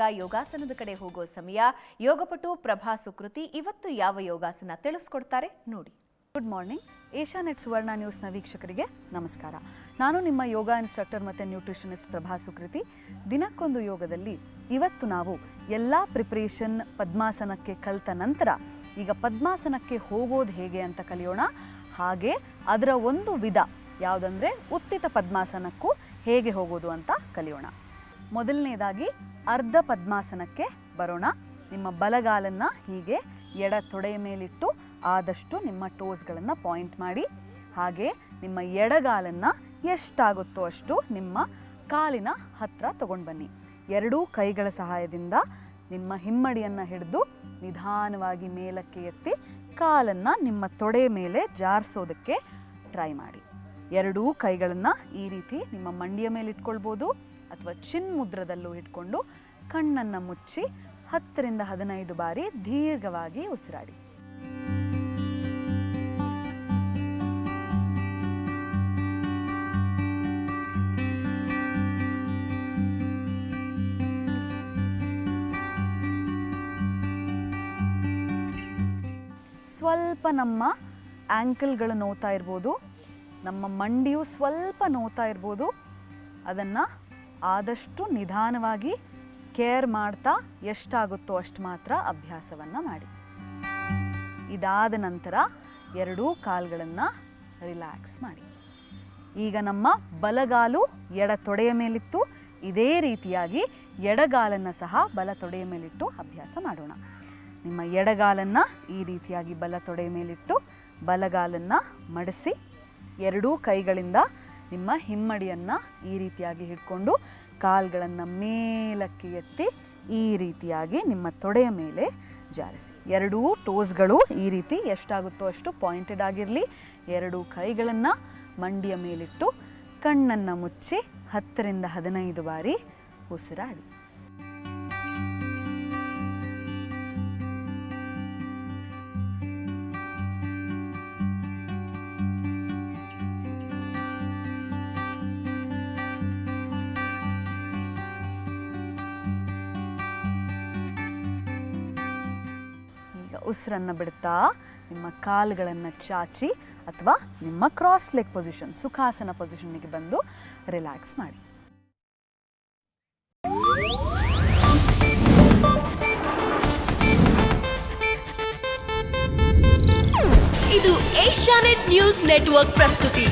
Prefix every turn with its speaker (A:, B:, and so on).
A: ನಾವೀಗ ಯೋಗಾಸನದ ಕಡೆ ಹೋಗೋ ಸಮಯ. ಯೋಗಪಟು ಪ್ರಭಾ ಸುಕೃತಿ ಇವತ್ತು ಯಾವ ಯೋಗಾಸನ ತಿಳಿಸ್ಕೊಡ್ತಾರೆ ನೋಡಿ.
B: ಗುಡ್ ಮಾರ್ನಿಂಗ್ ಏಷ್ಯಾನೆಟ್ ಸುವರ್ಣ ನ್ಯೂಸ್ನ ವೀಕ್ಷಕರಿಗೆ ನಮಸ್ಕಾರ. ನಾನು ನಿಮ್ಮ ಯೋಗ ಇನ್ಸ್ಟ್ರಕ್ಟರ್ ಮತ್ತು ನ್ಯೂಟ್ರಿಷನಿಸ್ಟ್ ಪ್ರಭಾ ಸುಕೃತಿ. ದಿನಕ್ಕೊಂದು ಯೋಗದಲ್ಲಿ ಇವತ್ತು ನಾವು ಎಲ್ಲ ಪ್ರಿಪ್ರೇಷನ್ ಪದ್ಮಾಸನಕ್ಕೆ ಕಲಿತ ನಂತರ ಈಗ ಪದ್ಮಾಸನಕ್ಕೆ ಹೋಗೋದು ಹೇಗೆ ಅಂತ ಕಲಿಯೋಣ. ಹಾಗೆ ಅದರ ಒಂದು ವಿಧ ಯಾವುದಂದ್ರೆ ಉತ್ತಿತ ಪದ್ಮಾಸನಕ್ಕೂ ಹೇಗೆ ಹೋಗೋದು ಅಂತ ಕಲಿಯೋಣ. ಮೊದಲನೇದಾಗಿ ಅರ್ಧ ಪದ್ಮಾಸನಕ್ಕೆ ಬರೋಣ. ನಿಮ್ಮ ಬಲಗಾಲನ್ನು ಹೀಗೆ ಎಡ ತೊಡೆಯ ಮೇಲಿಟ್ಟು ಆದಷ್ಟು ನಿಮ್ಮ ಟೋಸ್ಗಳನ್ನು ಪಾಯಿಂಟ್ ಮಾಡಿ. ಹಾಗೆ ನಿಮ್ಮ ಎಡಗಾಲನ್ನು ಎಷ್ಟಾಗುತ್ತೋ ಅಷ್ಟು ನಿಮ್ಮ ಕಾಲಿನ ಹತ್ರ ತಗೊಂಡು ಬನ್ನಿ. ಎರಡೂ ಕೈಗಳ ಸಹಾಯದಿಂದ ನಿಮ್ಮ ಹಿಮ್ಮಡಿಯನ್ನು ಹಿಡಿದು ನಿಧಾನವಾಗಿ ಮೇಲಕ್ಕೆ ಎತ್ತಿ ಕಾಲನ್ನು ನಿಮ್ಮ ತೊಡೆ ಮೇಲೆ ಜಾರಿಸೋದಕ್ಕೆ ಟ್ರೈ ಮಾಡಿ. ಎರಡೂ ಕೈಗಳನ್ನು ಈ ರೀತಿ ನಿಮ್ಮ ಮಂಡಿಯ ಮೇಲೆ ಇಟ್ಕೊಳ್ಬೋದು ಅಥವಾ ಚಿನ್ ಮುದ್ರದಲ್ಲೂ ಇಟ್ಕೊಂಡು ಕಣ್ಣನ್ನು ಮುಚ್ಚಿ ಹತ್ತರಿಂದ ಹದಿನೈದು ಬಾರಿ ದೀರ್ಘವಾಗಿ ಉಸಿರಾಡಿ. ಸ್ವಲ್ಪ ನಮ್ಮ ಆ್ಯಂಕಲ್ಗಳು ನೋತಾ ಇರ್ಬೋದು. ನಮ್ಮ ಮಂಡಿಯು ಸ್ವಲ್ಪ ನೋತಾ ಇರ್ಬೋದು. ಅದನ್ನು ಆದಷ್ಟು ನಿಧಾನವಾಗಿ ಕೇರ್ ಮಾಡ್ತಾ ಎಷ್ಟಾಗುತ್ತೋ ಅಷ್ಟು ಮಾತ್ರ ಅಭ್ಯಾಸವನ್ನು ಮಾಡಿ. ಇದಾದ ನಂತರ ಎರಡೂ ಕಾಲುಗಳನ್ನು ರಿಲ್ಯಾಕ್ಸ್ ಮಾಡಿ. ಈಗ ನಮ್ಮ ಬಲಗಾಲು ಎಡ ತೊಡೆಯ ಮೇಲಿತ್ತು. ಇದೇ ರೀತಿಯಾಗಿ ಎಡಗಾಲನ್ನು ಸಹ ಬಲ ತೊಡೆಯ ಮೇಲಿಟ್ಟು ಅಭ್ಯಾಸ ಮಾಡೋಣ. ನಿಮ್ಮ ಎಡಗಾಲನ್ನು ಈ ರೀತಿಯಾಗಿ ಬಲ ತೊಡೆಯ ಮೇಲಿಟ್ಟು ಬಲಗಾಲನ್ನು ಮಡಿಸಿ, ಎರಡೂ ಕೈಗಳಿಂದ ನಿಮ್ಮ ಹಿಮ್ಮಡಿಯನ್ನು ಈ ರೀತಿಯಾಗಿ ಹಿಡ್ಕೊಂಡು ಕಾಲ್ಗಳನ್ನು ಮೇಲಕ್ಕೆ ಎತ್ತಿ ಈ ರೀತಿಯಾಗಿ ನಿಮ್ಮ ತೊಡೆಯ ಮೇಲೆ ಜಾರಿಸಿ. ಎರಡೂ ಟೋಸ್ಗಳು ಈ ರೀತಿ ಎಷ್ಟಾಗುತ್ತೋ ಅಷ್ಟು ಪಾಯಿಂಟೆಡ್ ಆಗಿರಲಿ. ಎರಡೂ ಕೈಗಳನ್ನು ಮಂಡಿಯ ಮೇಲಿಟ್ಟು ಕಣ್ಣನ್ನು ಮುಚ್ಚಿ ಹತ್ತರಿಂದ ಹದಿನೈದು ಬಾರಿ ಉಸಿರಾಡಿ. ಉಸಿರನ್ನು ಬಿಡ್ತಾ, ನಿಮ್ಮ ಕಾಲುಗಳನ್ನು ಚಾಚಿ ಅಥವಾ ನಿಮ್ಮ ಕ್ರಾಸ್ ಲೆಗ್ ಪೊಸಿಷನ್ ಸುಖಾಸನ ಪೊಸಿಷನ್ಗೆ ಬಂದು ರಿಲ್ಯಾಕ್ಸ್ ಮಾಡಿ.
C: ಇದು ಏಷ್ಯಾನೆಟ್ ನ್ಯೂಸ್ ನೆಟ್ವರ್ಕ್ ಪ್ರಸ್ತುತಿ.